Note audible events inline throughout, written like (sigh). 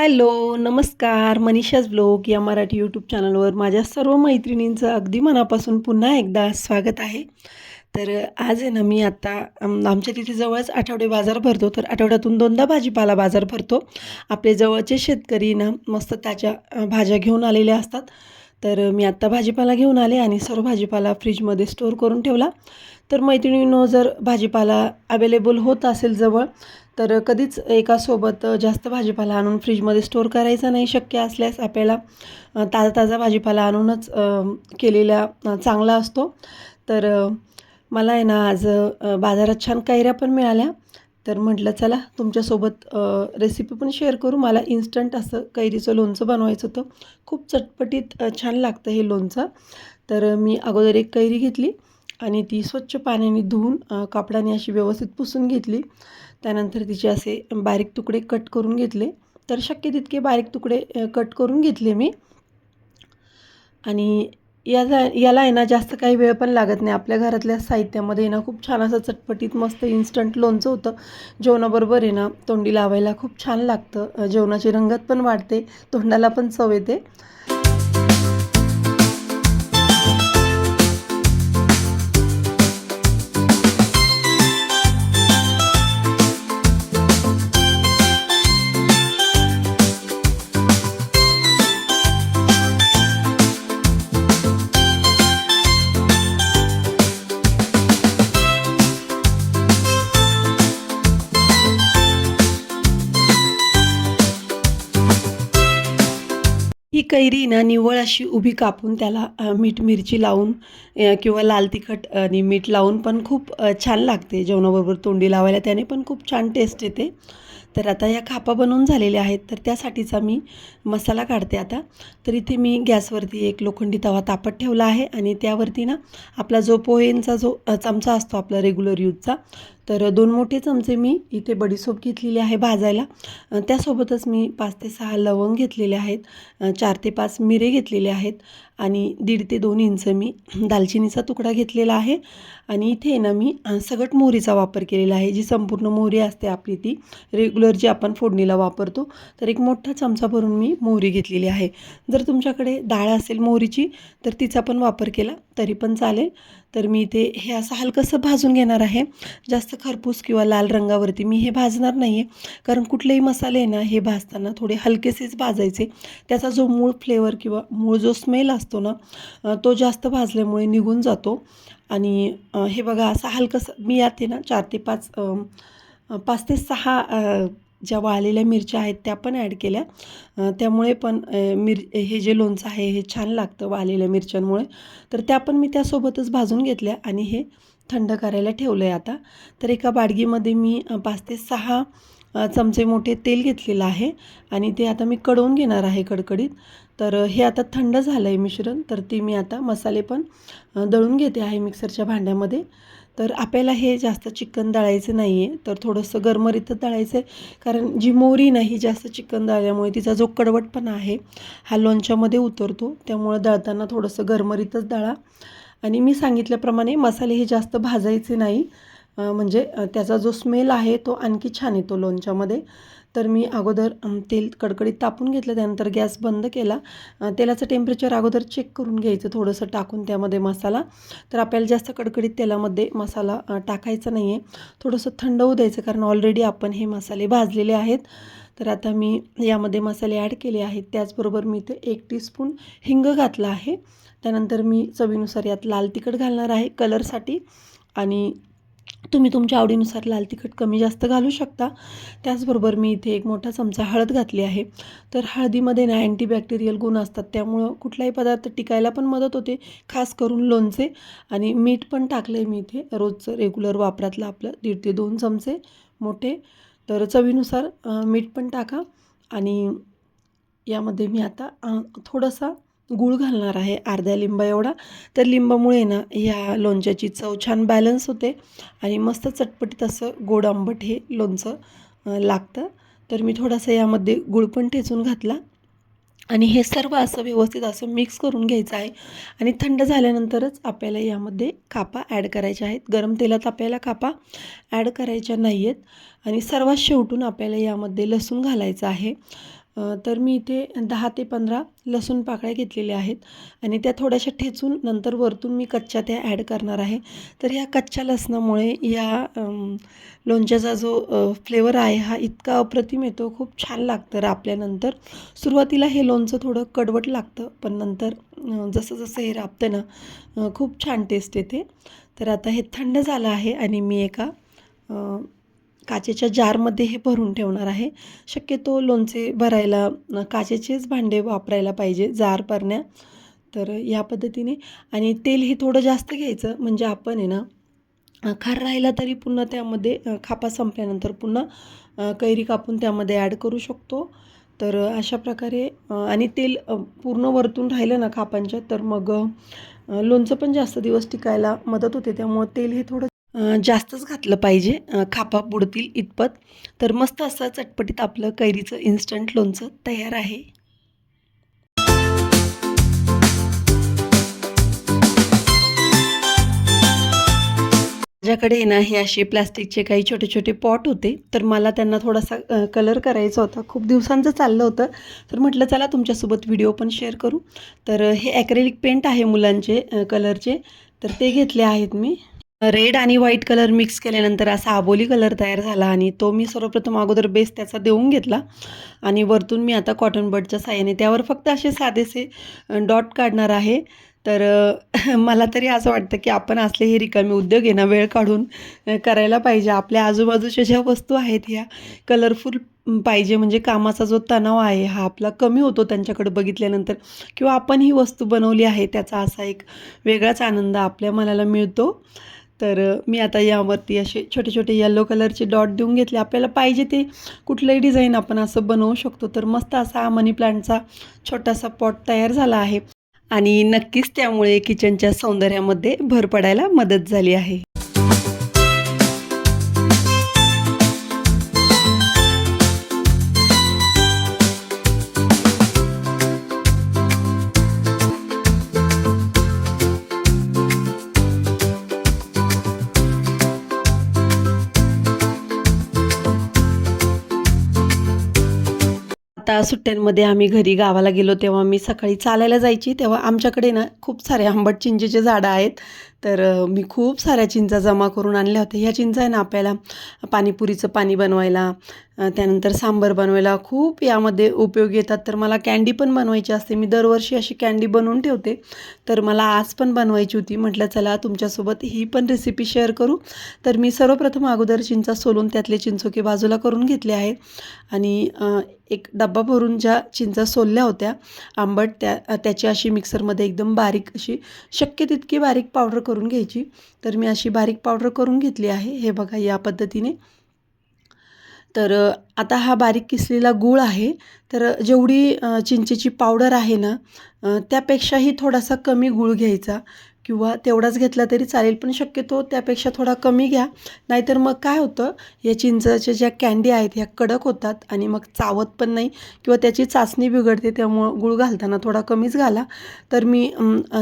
Hello नमस्कार. Manisha's blog या Marathi YouTube चॅनलवर माझ्या सर्व मैत्रिणींचं अगदी मनापासून पुन्हा एकदा स्वागत आहे. तर आज आहे ना मी आत्ता आमच्या तिथे जवळच आठवडे बाजार भरतो तर आठवड्यातून दोनदा भाजीपाला बाजार भरतो. आपले जवळचे शेतकरी ना मस्त त्याच्या भाज्या घेऊन आलेल्या असतात. तर मी आत्ता भाजीपाला घेऊन आले आणि सर्व भाजीपाला फ्रीजमध्ये स्टोअर करून ठेवला. तर मैत्रिणींनो जर भाजीपाला अवेलेबल होत असेल जवळ तर कधीच एकासोबत जास्त भाजीपाला आणून फ्रीजमध्ये स्टोअर करायचा नाही शक्य असल्यास आपल्याला ताजा ताजा भाजीपाला आणूनच केलेला चांगला असतो. तर मला आहे ना आज बाजारात छान कैऱ्या पण मिळाल्या. तर म्हटलं चला तुमच्यासोबत रेसिपी पण शेअर करू. मला इन्स्टंट असं कैरीचं लोणचं बनवायचं होतं. खूप चटपटीत छान लागतं हे लोणचं. तर मी अगोदर एक कैरी घेतली आणि ती स्वच्छ पाण्याने धुवून कापडाने अशी व्यवस्थित पुसून घेतली. त्यानंतर तिचे असे बारीक तुकडे कट करून घेतले. तर शक्य तितके बारीक तुकडे कट करून घेतले मी. आणि याला याला आहे ना जास्त काही वेळ पण लागत नाही. आपल्या घरातल्या साहित्यामध्ये ना खूप छान असं चटपटीत मस्त इन्स्टंट लोणचं होतं. जेवणाबरोबर आहे ना तोंडी लावायला खूप छान लागतं. जेवणाची रंगत पण वाढते तोंडाला पण चव येते. ही ना निव्वळ अशी उभी कापून त्याला मीठ मिरची लावून किंवा लाल तिखट आणि मीठ लावून पण खूप छान लागते जेवणाबरोबर तोंडी लावायला. त्याने पण खूप छान टेस्ट येते. तर आता या खापा बनवून झालेल्या आहेत. तर त्यासाठीचा मी मसाला काढते आता. तर इथे मी गॅसवरती एक लोखंडी तवा तापत ठेवला आहे. आणि त्यावरती ना आपला जो पोहेंचा जो चमचा असतो आपला रेग्युलर यूजचा तर दोन मोठे चमचे मी इथे बडीसोप घेतलेली आहे भाजायला. त्यासोबतच मी पाच ते सहा लवंग घेतलेले आहेत. चार ते पाच मिरे घेतलेले आहेत. आणि दीड ते दोन इंच मी दालचिनीचा तुकडा घेतलेला आहे. आणि इथे ना मी सगट मोहरीचा वापर केलेला आहे. जी संपूर्ण मोहरी असते आपली ती रेग्युलर जी आपण फोडणीला वापरतो तर एक मोठा चमचा भरून मी मोहरी घेतलेली आहे. जर तुमच्याकडे डाळ असेल मोहरीची तर तिचा पण वापर केला तरी पण चालेल. तर मी इथे हे असं हलकंसं भाजून घेणार आहे. जास्त खरपूस किंवा लाल रंगावरती मी हे भाजणार नाही आहे कारण कुठलेही मसाले आहे ना हे भाजताना थोडे हलकेसेच भाजायचे. त्याचा जो मूळ फ्लेवर किंवा मूळ जो स्मेल असतो ना तो जास्त भाजल्यामुळे निघून जातो. आणि हे बघा असं हलकंसं मी यात ना चार ते पाच पाच ते सहा ज्या वाळलेल्या मिरच्या आहेत त्या पण ॲड केल्या. त्यामुळे पण मिर हे जे लोणचं आहे हे छान लागतं वाळलेल्या मिरच्यांमुळे. तर त्या पण मी त्यासोबतच भाजून घेतल्या आणि हे थंड करायला ठेवलं आहे आता. तर एका बाडगीमध्ये मी पाच ते सहा चमचे मोठे तेल घेतलेलं आहे. आणि ते आता मी कडवून घेणार आहे कडकडीत. तर हे आता थंड झालं आहे मिश्रण तर ती मी आता मसाले पण दळून घेते आहे मिक्सरच्या भांड्यामध्ये. तर आपल्याला हे जास्त चिकन दळायचं नाही आहे तर थोडंसं गरमरीतच दळायचं आहे कारण जी मोरी नाही ही जास्त चिकन दळल्यामुळे तिचा जो कडवटपणा आहे हा लोणच्यामध्ये उतरतो. त्यामुळं दळताना थोडंसं गरमरीतच दळा. आणि मी सांगितल्याप्रमाणे मसाले हे जास्त भाजायचे नाही म्हणजे त्याचा जो स्मेल आहे तो आणखी छान येतो लोणच्यामध्ये. तर मी अगोदर तेल कडकडीत तापून घेतलं त्यानंतर गॅस बंद केला. तेलाचं टेम्परेचर अगोदर चेक करून घ्यायचं थोडंसं टाकून त्यामध्ये मसाला. तर आपल्याला जास्त कडकडीत तेलामध्ये मसाला टाकायचा नाही आहे थोडंसं थंड होऊ द्यायचं कारण ऑलरेडी आपण हे मसाले भाजलेले आहेत. तर आता मी यामध्ये मसाले ॲड केले आहेत. त्याचबरोबर मी ते एक टीस्पून हिंग घातला आहे. त्यानंतर मी चवीनुसार यात लाल तिखट घालणार आहे कलरसाठी आणि तुम्ही तुमच्या आवडीनुसार लाल तिखट कमी जास्त घालू शकता. त्याचबरोबर मी इथे एक मोठा चमचा हळद घातली आहे. तर हळदीमध्ये ना अँटीबॅक्टेरियल गुण असतात. त्यामुळं कुठलाही पदार्थ टिकायला पण मदत होते खास करून लोणचे. आणि मीठ पण टाकलं आहे मी इथे. रोजचं रेग्युलर वापरातलं आपलं दीड ते दोन चमचे मोठे. तर चवीनुसार मीठ पण टाका. आणि यामध्ये मी आता थोडासा गूळ घालणार आहे अर्ध्या लिंबा एवढा. तर लिंबामुळे ना ह्या लोणच्याची चव छान बॅलन्स होते आणि मस्त चटपटीत असं गोड आंबट हे लोणचं लागतं. तर मी थोडासा यामध्ये गूळ पण ठेचून घातला. आणि हे सर्व असं व्यवस्थित असं मिक्स करून घ्यायचं आहे. आणि थंड झाल्यानंतरच आपल्याला यामध्ये कापा ॲड करायच्या आहेत. गरम तेलात आपल्याला कापा ॲड करायच्या नाही आहेत आणि सर्वात शेवटून आपल्याला यामध्ये लसूण घालायचं आहे. तर मी इथे दहा ते पंधरा लसूण पाकळ्या घेतलेल्या आहेत. आणि त्या थोड्याशा ठेचून नंतर वरतून मी कच्च्या त्या ॲड करणार आहे. तर ह्या कच्च्या लसणामुळे या लोणच्याचा जो फ्लेवर आहे हा इतका अप्रतिम येतो. खूप छान लागतं रापल्यानंतर. सुरुवातीला हे लोणचं थोडं कडवट लागतं पण नंतर जसं जसं हे राबतं ना खूप छान टेस्ट येते. तर आता हे थंड झालं आहे आणि मी एका काचेच्या जारमध्ये हे भरून ठेवणार आहे. शक्यतो लोणचे भरायला काचेचेच भांडे वापरायला पाहिजे जार परण्या. तर या पद्धतीने. आणि तेल हे थोडं जास्त घ्यायचं. म्हणजे आपण आहे ना खार राहिला तरी पुन्हा त्यामध्ये खापा संपल्यानंतर पुन्हा कैरी कापून त्यामध्ये ॲड करू शकतो. तर अशा प्रकारे आणि तेल पूर्ण वरतून राहिलं ना खापांच्या तर मग लोणचं पण जास्त दिवस टिकायला मदत होते. त्यामुळं तेल हे थोडं जास्तच घातलं पाहिजे. खापा बुडतील इतपत. तर मस्त असं चटपटीत आपलं कैरीचं इन्स्टंट लोणचं तयार आहे. माझ्याकडे ना हे असे प्लास्टिकचे काही छोटे छोटे पॉट होते. तर मला त्यांना थोडासा कलर करायचा होता. खूप दिवसांचं चाललं होतं. तर म्हटलं चला तुमच्यासोबत व्हिडिओ पण शेअर करू. तर हे ॲक्रेलिक पेंट आहे मुलांचे कलरचे तर ते घेतले आहेत मी. रेड आणि व्हाईट कलर मिक्स केल्यानंतर असा आबोली कलर तयार झाला आणि तो मी सर्वप्रथम अगोदर बेस त्याचा देऊन घेतला. आणि वरतून मी आता कॉटन बडच्या साह्याने त्यावर फक्त असे साधेसे डॉट काढणार आहे. तर (laughs) मला तरी असं वाटतं की आपण असले हे रिकामी उद्योग आहे ना वेळ काढून करायला पाहिजे. आपल्या आजूबाजूच्या ज्या वस्तू आहेत ह्या कलरफुल पाहिजे. म्हणजे कामाचा जो तणाव आहे हा आपला कमी होतो त्यांच्याकडे बघितल्यानंतर. किंवा आपण ही वस्तू बनवली आहे त्याचा असा एक वेगळाच आनंद आपल्या मनाला मिळतो. तर मी आता यावरती असे छोटे छोटे येलो कलरचे डॉट देऊन घेतले. आपल्याला पाहिजे ते कुठलंही डिझाईन आपण असं बनवू शकतो. तर मस्त असा मनी प्लांटचा छोटासा पॉट तयार झाला आहे. आणि नक्कीच त्यामुळे किचनच्या सौंदर्यामध्ये भर पडायला मदत झाली आहे. आता सुट्ट्यांमध्ये आम्ही घरी गावाला गेलो तेव्हा मी सकाळी चालायला जायची. तेव्हा आमच्याकडे ना खूप सारे आंबट चिंचेचे झाडं आहेत. तर मी खूप साऱ्या चिंचा जमा करून आणल्या होत्या. ह्या चिंचा आहे ना आपल्याला पाणीपुरीचं पाणी बनवायला त्यानंतर सांबर बनवायला खूप यामध्ये उपयोगी येतात. तर मला कॅन्डी पण बनवायची असते. मी दरवर्षी अशी कॅन्डी बनवून ठेवते. तर मला आज पण बनवायची होती. म्हटलं चला तुमच्यासोबत ही पण रेसिपी शेअर करू. तर मी सर्वप्रथम अगोदर चिंचा सोलून त्यातले चिंचोके बाजूला करून घेतले आहे आणि एक डब्बा भरून ज्या चिंचा सोलल्या होत्या आंबट त्या त्याची अशी मिक्सरमध्ये एकदम बारीक अशी शक्य तितकी बारीक पावडर करून घ्यायची. तर मी अशी बारीक पावडर करून घेतली आहे. हे बघा या पद्धतीने. तर आता हा बारीक किसलेला गूळ आहे. तर जेवढी चिंचेची पावडर आहे ना त्यापेक्षाही थोडासा कमी गूळ घ्यायचा. किंवा तेवढाच घेतला तरी चालेल पण शक्यतो त्यापेक्षा थोडा कमी घ्या. नाहीतर मग काय होतं या चिंचाच्या ज्या कँडी आहेत ह्या कडक होतात आणि मग चावत पण नाही किंवा त्याची चाचणी बिघडते त्यामुळं गूळ घालताना थोडा कमीच घाला. तर मी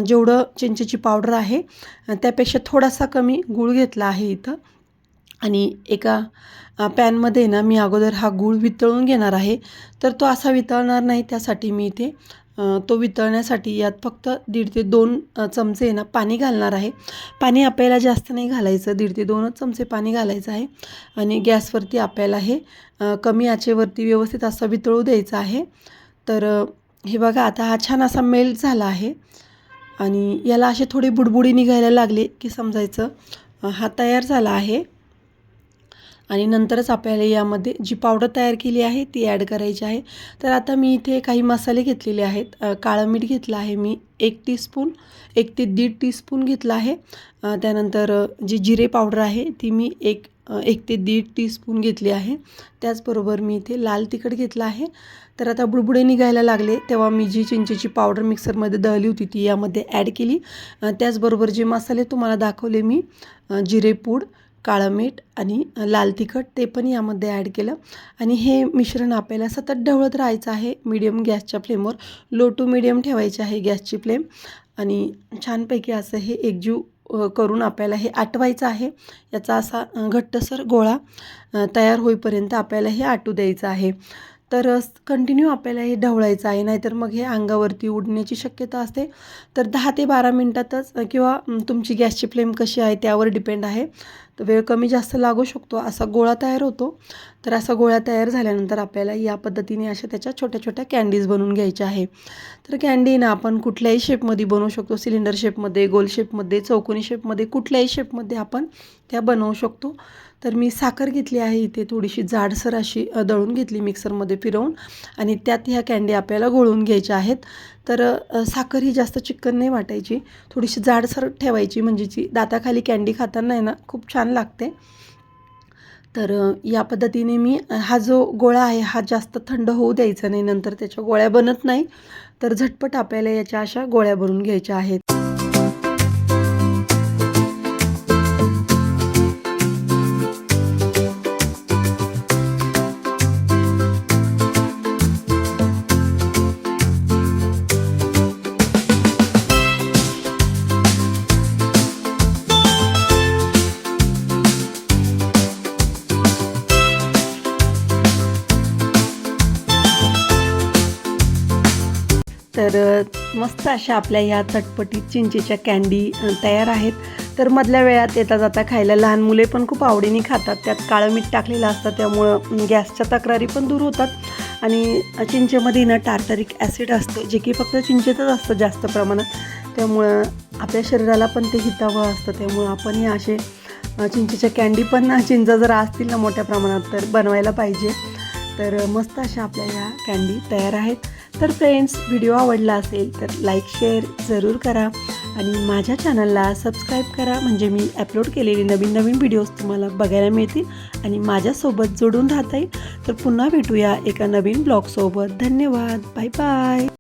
जेवढं चिंचेची पावडर आहे त्यापेक्षा थोडासा कमी गूळ घेतला आहे इथं. आणि एका पॅनमध्ये ना मी अगोदर हा गूळ वितळून घेणार आहे. तर तो असा वितळणार नाही त्यासाठी मी इथे तो वितळण्यासाठी यात फक्त दीड ते दोन चमचे आहे ना पाणी घालणार आहे. पाणी आपल्याला जास्त नाही घालायचं. दीड ते दोनच चमचे पाणी घालायचं आहे. आणि गॅसवरती आपल्याला हे कमी आचेवरती व्यवस्थित असं वितळू द्यायचं आहे. तर हे बघा आता हा छान असा मेल्ट झाला आहे. आणि याला असे थोडी बुडबुडी निघायला लागली की समजायचं. हा तयार झाला आहे. आणि नंतरच आपल्याला यामध्ये जी पावडर तयार केली आहे ती ॲड करायची आहे. तर आता मी इथे काही मसाले घेतलेले आहेत. काळं मीठ घेतलं आहे मी एक टीस्पून एक ते दीड टीस्पून घेतलं आहे. त्यानंतर जी जिरे पावडर आहे ती मी एक एक ते दीड टीस्पून घेतली आहे. त्याचबरोबर मी इथे लाल तिखट घेतलं आहे. तर आता बुडबुडे निघायला लागले तेव्हा मी जी चिंचेची पावडर मिक्सरमध्ये दळली होती ती यामध्ये ॲड केली. त्याचबरोबर जे मसाले तुम्हाला दाखवले मी जिरेपूड काळं मीठ आणि लाल तिखट ते पण यामध्ये ॲड केलं. आणि हे मिश्रण आपल्याला सतत ढवळत राहायचं आहे. मीडियम गॅसच्या फ्लेमवर लो टू मीडियम ठेवायची आहे गॅसची फ्लेम आणि छानपैकी असं हे एकजीव करून आपल्याला हे आटवायचं आहे. याचा असा घट्टसर गोळा तयार होईपर्यंत आपल्याला हे आटू द्यायचं आहे. तर कंटिन्यू आपल्याला हे ढवळायचं आहे. नाहीतर मग हे अंगावरती उडण्याची शक्यता असते. तर दहा ते बारा मिनटातच किंवा तुमची गॅसची फ्लेम कशी आहे त्यावर डिपेंड आहे. तर वेळ कमी जास्त लागू शकतो. असा गोळा तयार होतो. तर असा गोळा तयार झाल्यानंतर आपल्याला या पद्धतीने अशा त्याच्या छोट्या छोट्या कॅन्डीज बनवून घ्यायच्या आहे. तर कॅन्डी ना आपण कुठल्याही शेपमध्ये बनवू शकतो. सिलेंडर शेपमध्ये गोल शेपमध्ये चौकोनी शेपमध्ये कुठल्याही शेपमध्ये आपण त्या बनवू शकतो. तर मी साखर घेतली आहे इथे थोडीशी जाडसर अशी दळून घेतली मिक्सरमध्ये फिरवून. आणि त्यात ह्या कॅन्डी आपल्याला गोळून घ्यायच्या आहेत. तर साखर ही जास्त चिकन नाही वाटायची. थोडीशी जाडसर ठेवायची म्हणजे जी दाताखाली कॅन्डी खाताना आहे ना खूप छान लागते. तर या पद्धतीने मी हा जो गोळा आहे हा जास्त थंड होऊ द्यायचा नाही नंतर त्याच्या गोळ्या बनत नाही. तर झटपट आपल्याला याच्या अशा गोळ्या बनवून घ्यायच्या आहेत. तर मस्त अशा आपल्या या चटपटीत चिंचेच्या कॅन्डी तयार आहेत. तर मधल्या वेळात येता जाता खायला लहान मुले पण खूप आवडीने खातात. त्यात काळं मीठ टाकलेलं असतं त्यामुळं गॅसच्या तक्रारी पण दूर होतात. आणि चिंचेमध्ये ना टार्टरिक ॲसिड असतं जे की फक्त चिंचेतच असतं जास्त प्रमाणात. त्यामुळं आपल्या शरीराला पण ते हितावं असतं. त्यामुळं आपण हे असे चिंचेच्या कॅन्डी पण चिंचा जर असतील ना मोठ्या प्रमाणात तर बनवायला पाहिजे. तर मस्त अशा आपल्या या कँडी तयार आहेत. तर फ्रेंड्स व्हिडिओ आवडला असेल तर लाईक शेअर जरूर करा. आणि माझ्या चॅनलला सबस्क्राईब करा. म्हणजे मी अपलोड केलेले नवीन नवीन व्हिडिओज तुम्हाला बघायला मिळतील. आणि माझ्यासोबत जोडून राहता येईल. तर पुन्हा भेटूया एका नवीन ब्लॉगसोबत धन्यवाद. Bye bye